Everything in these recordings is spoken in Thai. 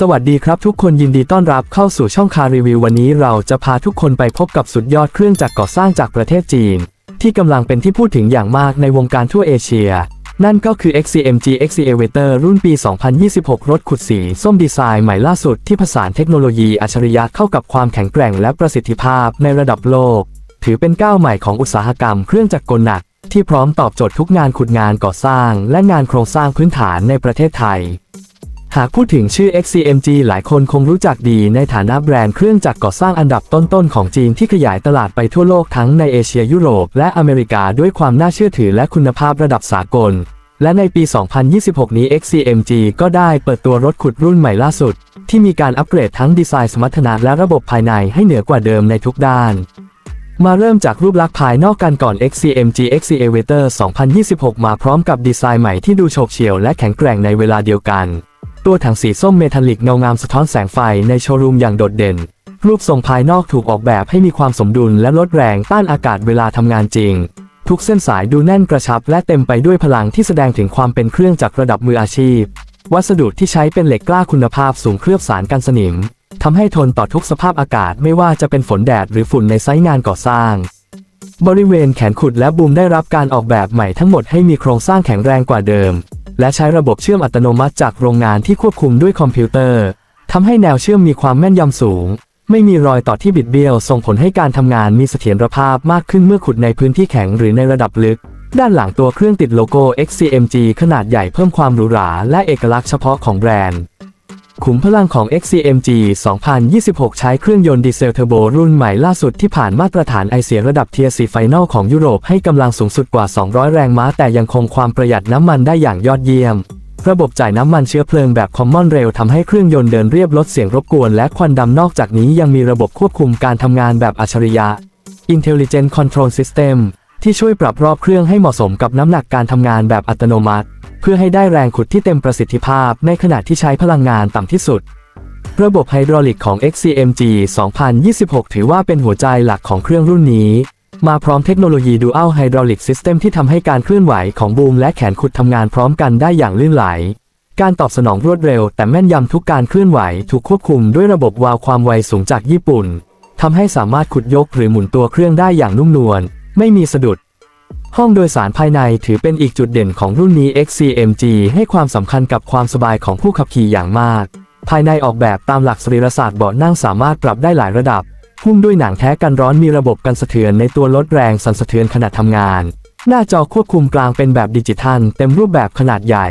สวัสดีครับทุกคนยินดีต้อนรับเข้าสู่ช่องคารีวิววันนี้เราจะพาทุกคนไปพบกับสุดยอดเครื่องจักรก่อสร้างจากประเทศจีน ที่กำลังเป็นที่พูดถึงอย่างมากในวงการทั่วเอเชีย นั่นก็คือ XCMG Excavator รุ่นปี 2026 รถขุดสีส้มดีไซน์ใหม่ล่าสุดที่ผสานเทคโนโลยีอัจฉริยะเข้ากับความแข็งแกร่งและประสิทธิภาพในระดับโลก ถือเป็นก้าวใหม่ของอุตสาหกรรมเครื่องจักรกลหนัก ที่พร้อมตอบโจทย์ทุกงานขุดงานก่อสร้าง และงานโครงสร้างพื้นฐานในประเทศไทย หากพูดถึงชื่อ XCMG หลายคนคงรู้จักดีในฐานะแบรนด์เครื่องจักรก่อสร้างอันดับต้นๆของจีนที่ขยายตลาดไปทั่วโลกทั้งในเอเชียยุโรปและอเมริกาด้วยความน่าเชื่อถือและคุณภาพระดับสากล และในปี 2026 นี้ XCMG ก็ได้เปิดตัวรถขุดรุ่นใหม่ล่าสุด ที่มีการอัปเกรดทั้งดีไซน์สมรรถนะและระบบภายในให้เหนือกว่าเดิมในทุกด้าน มาเริ่มจากรูปลักษณ์ภายนอกกันก่อน XCMG Excavator 2026 มาพร้อมกับดีไซน์ใหม่ที่ดูโฉบเฉี่ยวและแข็งแกร่งในเวลาเดียวกัน ตัวถังสีส้มเมทัลลิกเงางามสะท้อนแสงไฟในโชว์รูมอย่างโดดเด่น รูปทรงภายนอกถูกออกแบบให้มีความสมดุลและลดแรงต้านอากาศเวลาทำงานจริง ทุกเส้นสายดูแน่นกระชับ และเต็มไปด้วยพลังที่แสดงถึงความเป็นเครื่องจักรระดับมืออาชีพ วัสดุที่ใช้เป็นเหล็กกล้าคุณภาพสูงเคลือบสารกันสนิม ทำให้ทนต่อทุกสภาพอากาศไม่ว่าจะเป็นฝนแดดหรือฝุ่นในไซต์งานก่อสร้าง บริเวณแขนขุดและบูมได้รับการออกแบบใหม่ทั้งหมดให้มีโครงสร้างแข็งแรงกว่าเดิม และใช้ระบบเชื่อมอัตโนมัติจากโรงงานที่ควบคุมด้วยคอมพิวเตอร์ทำให้แนวเชื่อมมีความแม่นยำสูง ไม่มีรอยต่อที่บิดเบี้ยว ส่งผลให้การทำงานมีเสถียรภาพมากขึ้นเมื่อขุดในพื้นที่แข็งหรือในระดับลึก ด้านหลังตัวเครื่องติดโลโก้ XCMG ขนาดใหญ่เพิ่มความหรูหราและเอกลักษณ์เฉพาะของแบรนด์ ขุมพลังของ XCMG 2026 ใช้เครื่องยนต์ดีเซลเทอร์โบรุ่นใหม่ล่าสุดที่ผ่านมาตรฐานไอเสียระดับเทียร์สีไฟนอลของยุโรปให้กำลังสูงสุดกว่า 200 แรงม้า แต่ยังคงความประหยัดน้ำมันได้อย่างยอดเยี่ยม ระบบจ่ายน้ำมันเชื้อเพลิงแบบคอมมอนเรลทำให้เครื่องยนต์เดินเรียบลดเสียงรบกวนและควันดำนอกจากนี้ยังมีระบบควบคุมการทำงานแบบอัจฉริยะ Intelligent Control System ที่ช่วยปรับรอบเครื่องให้เหมาะสมกับน้ำหนักการทำงานแบบอัตโนมัติ เพื่อให้ได้แรงขุดที่เต็มประสิทธิภาพในขณะที่ใช้พลังงานต่ำที่สุด ระบบไฮดรอลิกของ XCMG 2026 ถือว่าเป็นหัวใจหลักของเครื่องรุ่นนี้ มาพร้อมเทคโนโลยี Dual Hydraulic System ที่ทำให้การเคลื่อนไหวของบูมและแขนขุดทำงานพร้อมกันได้อย่างลื่นไหลการตอบสนองรวดเร็ว แต่แม่นยำทุกการเคลื่อนไหวถูกควบคุมด้วยระบบวาล์วความไวสูงจากญี่ปุ่นทำให้สามารถขุดยกหรือหมุนตัวเครื่องได้อย่างนุ่มนวล ไม่มีสะดุด ห้องโดยสารภายในถือเป็นอีกจุดเด่นของรุ่นนี้ XCMG ให้ความสำคัญกับความสบายของผู้ขับขี่อย่างมาก ภายในออกแบบตามหลักสรีรศาสตร์เบาะนั่งสามารถปรับได้หลายระดับหุ้มด้วยหนังแท้กันร้อนมีระบบกันสะเทือนในตัวลดแรงสั่นสะเทือนขณะทำงาน หน้าจอควบคุมกลางเป็นแบบดิจิทัล เต็มรูปแบบขนาดใหญ่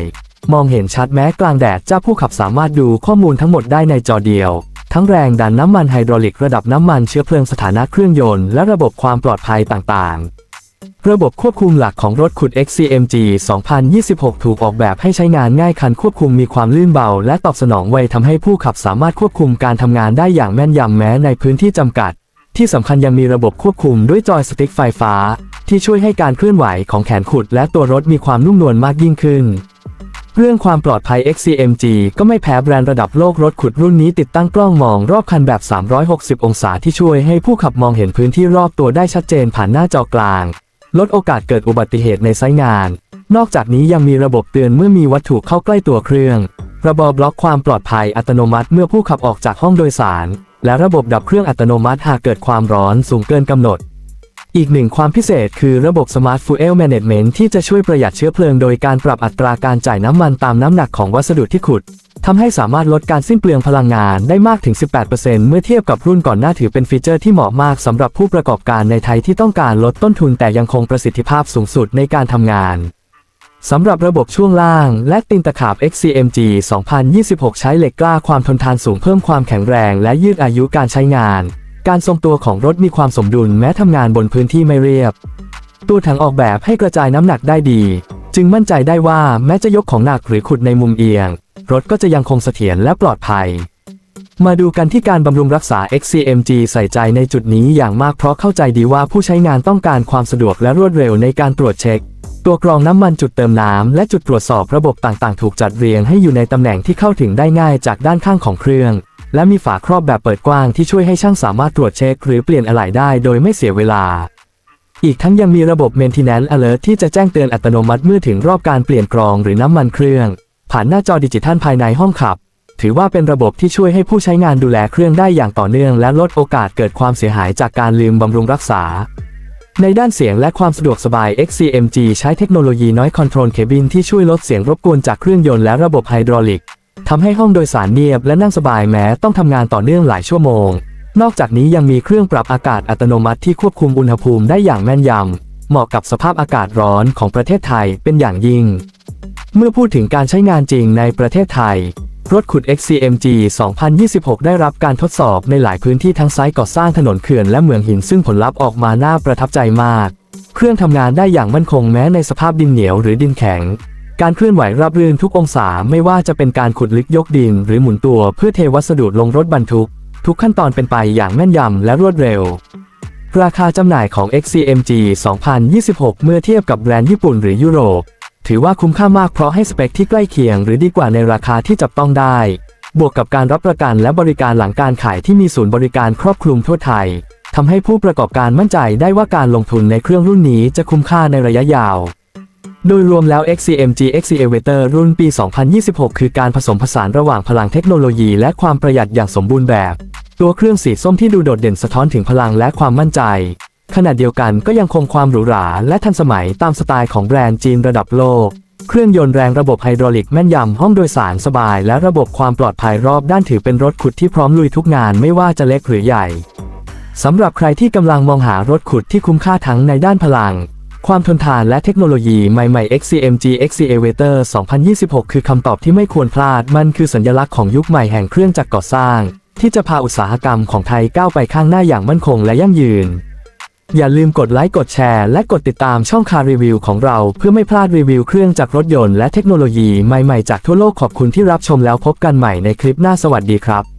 มองเห็นชัดแม้กลางแดด เจ้าผู้ขับสามารถดูข้อมูลทั้งหมดได้ในจอเดียว ทั้งแรงดันน้ำมันไฮดรอลิกระดับน้ำมันเชื้อเพลิงสถานะเครื่องยนต์และระบบความปลอดภัยต่างๆ ระบบควบคุมหลักของรถขุด XCMG 2026 ถูกออกแบบให้ใช้งานง่ายคันควบคุมมีความลื่นเบา และตอบสนองไวทำให้ผู้ขับสามารถควบคุมการทำงานได้อย่างแม่นยำแม้ในพื้นที่จำกัด ที่สำคัญยังมีระบบควบคุมด้วยจอยสติ๊กไฟฟ้า ที่ช่วยให้การเคลื่อนไหวของแขนขุดและตัวรถมีความนุ่มนวลมากยิ่งขึ้น เรื่องความปลอดภัย XCMG ก็ไม่แพ้แบรนด์ระดับโลกรถขุดรุ่นนี้ติดตั้งกล้องมองรอบคันแบบ 360 องศาที่ช่วยให้ผู้ขับมองเห็นพื้นที่รอบตัวได้ชัดเจนผ่านหน้าจอกลาง ลดโอกาสเกิดอุบัติเหตุในไซต์งาน นอกจากนี้ยังมีระบบเตือนเมื่อมีวัตถุเข้าใกล้ตัวเครื่อง ระบบบล็อกความปลอดภัยอัตโนมัติเมื่อผู้ขับออกจากห้องโดยสาร และระบบดับเครื่องอัตโนมัติหากเกิดความร้อนสูงเกินกำหนด อีกหนึ่งความพิเศษคือระบบ Smart Fuel Management ที่จะช่วยประหยัดเชื้อเพลิงโดยการปรับอัตราการจ่ายน้ำมันตามน้ำหนักของวัสดุที่ขุดทำให้สามารถลดการสิ้นเปลืองพลังงานได้มากถึง 18%เมื่อเทียบกับรุ่นก่อนหน้าถือเป็นฟีเจอร์ที่เหมาะมากสำหรับผู้ประกอบการในไทยที่ต้องการลดต้นทุนแต่ยังคงประสิทธิภาพสูงสุดในการทำงานสำหรับระบบช่วงล่าง และตีนตะขาบ XCMG 2026 ใช้เหล็กกล้าความทนทานสูงเพิ่มความแข็งแรงและยืดอายุการใช้งาน การทรงตัวของรถมีความสมดุลแม้ทำงานบนพื้นที่ไม่เรียบ ตัวถังออกแบบให้กระจายน้ำหนักได้ดี จึงมั่นใจได้ว่าแม้จะยกของหนักหรือขุดในมุมเอียง รถก็จะยังคงเสถียรและปลอดภัย มาดูกันที่การบำรุงรักษา XCMG ใส่ใจในจุดนี้อย่างมากเพราะเข้าใจดีว่าผู้ใช้งานต้องการความสะดวกและรวดเร็วในการตรวจเช็ค ตัวกรองน้ำมันจุดเติมน้ำและจุดตรวจสอบระบบต่างๆ ถูกจัดเรียงให้อยู่ในตำแหน่งที่เข้าถึงได้ง่ายจากด้านข้างของเครื่อง และมีฝาครอบแบบเปิดกว้างที่ช่วยให้ช่างสามารถตรวจเช็คหรือเปลี่ยนอะไหล่ได้โดยไม่เสียเวลา อีกทั้งยังมีระบบ Maintenance Alert ที่จะแจ้งเตือนอัตโนมัติเมื่อถึงรอบการเปลี่ยนกรองหรือน้ำมันเครื่อง ผ่านหน้าจอดิจิทัลภายในห้องขับ ถือว่าเป็นระบบที่ช่วยให้ผู้ใช้งานดูแลเครื่องได้อย่างต่อเนื่อง และลดโอกาสเกิดความเสียหายจากการลืมบำรุงรักษาในด้านเสียงและความสะดวกสบาย XCMG ใช้เทคโนโลยี Noise Control Cabin ที่ช่วยลดเสียงรบกวนจากเครื่องยนต์และระบบไฮดรอลิก ทำให้ห้องโดยสารเงียบและนั่งสบายแม้ต้องทำงานต่อเนื่องหลายชั่วโมง นอกจากนี้ยังมีเครื่องปรับอากาศอัตโนมัติที่ควบคุมอุณหภูมิได้อย่างแม่นยำ เหมาะกับสภาพอากาศร้อนของประเทศไทยเป็นอย่างยิ่ง เมื่อพูดถึงการใช้งานจริงในประเทศไทย รถขุด XCMG 2026 ได้รับการทดสอบในหลายพื้นที่ทั้งไซต์ก่อสร้างถนนเขื่อนและเหมืองหินซึ่งผลลัพธ์ออกมาน่าประทับใจมาก เครื่องทำงานได้อย่างมั่นคงแม้ในสภาพดินเหนียวหรือดินแข็ง การเคลื่อนไหวราบรื่นทุกองศาไม่ว่าจะเป็นการขุดลึกยกดิน หรือหมุนตัวเพื่อเทวัสดุลงรถบรรทุก ทุกขั้นตอนเป็นไปอย่างแม่นยำและรวดเร็ว ราคาจำหน่ายของ XCMG 2026 เมื่อเทียบกับแบรนด์ญี่ปุ่นหรือยุโรป ถือว่าคุ้มค่ามากเพราะให้สเปคที่ใกล้เคียงหรือดีกว่าในราคาที่จับต้องได้ บวกกับการรับประกันและบริการหลังการขายที่มีศูนย์บริการครอบคลุมทั่วไทยทำให้ผู้ประกอบการมั่นใจได้ว่าการลงทุนในเครื่องรุ่นนี้จะคุ้มค่าในระยะยาว โดยรวมแล้ว XCMG Excavator รุ่นปี 2026 คือการผสมผสานระหว่างพลังเทคโนโลยีและความประหยัดอย่างสมบูรณ์แบบ ตัวเครื่องสีส้มที่ดูโดดเด่นสะท้อนถึงพลังและความมั่นใจ ขณะเดียวกันก็ยังคงความหรูหราและทันสมัยตามสไตล์ของแบรนด์จีนระดับโลก เครื่องยนต์แรงระบบไฮดรอลิกแม่นยำห้องโดยสารสบาย และระบบความปลอดภัยรอบด้านถือเป็นรถขุดที่พร้อมลุยทุกงานไม่ว่าจะเล็กหรือใหญ่สำหรับใครที่กำลังมองหารถขุดที่คุ้มค่าทั้งในด้านพลัง ความทนทานและเทคโนโลยีใหม่ๆ XCMG Excavator 2026 คือคำตอบที่ไม่ควรพลาด มันคือสัญลักษณ์ของยุคใหม่แห่งเครื่องจักรก่อสร้าง ที่จะพาอุตสาหกรรมของไทยก้าวไปข้างหน้าอย่างมั่นคงและยั่งยืน อย่าลืมกดไลค์ กดแชร์ และกดติดตามช่องคารีวิวของเรา เพื่อไม่พลาดรีวิวเครื่องจักรรถยนต์และเทคโนโลยีใหม่ๆ จากทั่วโลกขอบคุณที่รับชมแล้วพบกันใหม่ในคลิปหน้าสวัสดีครับ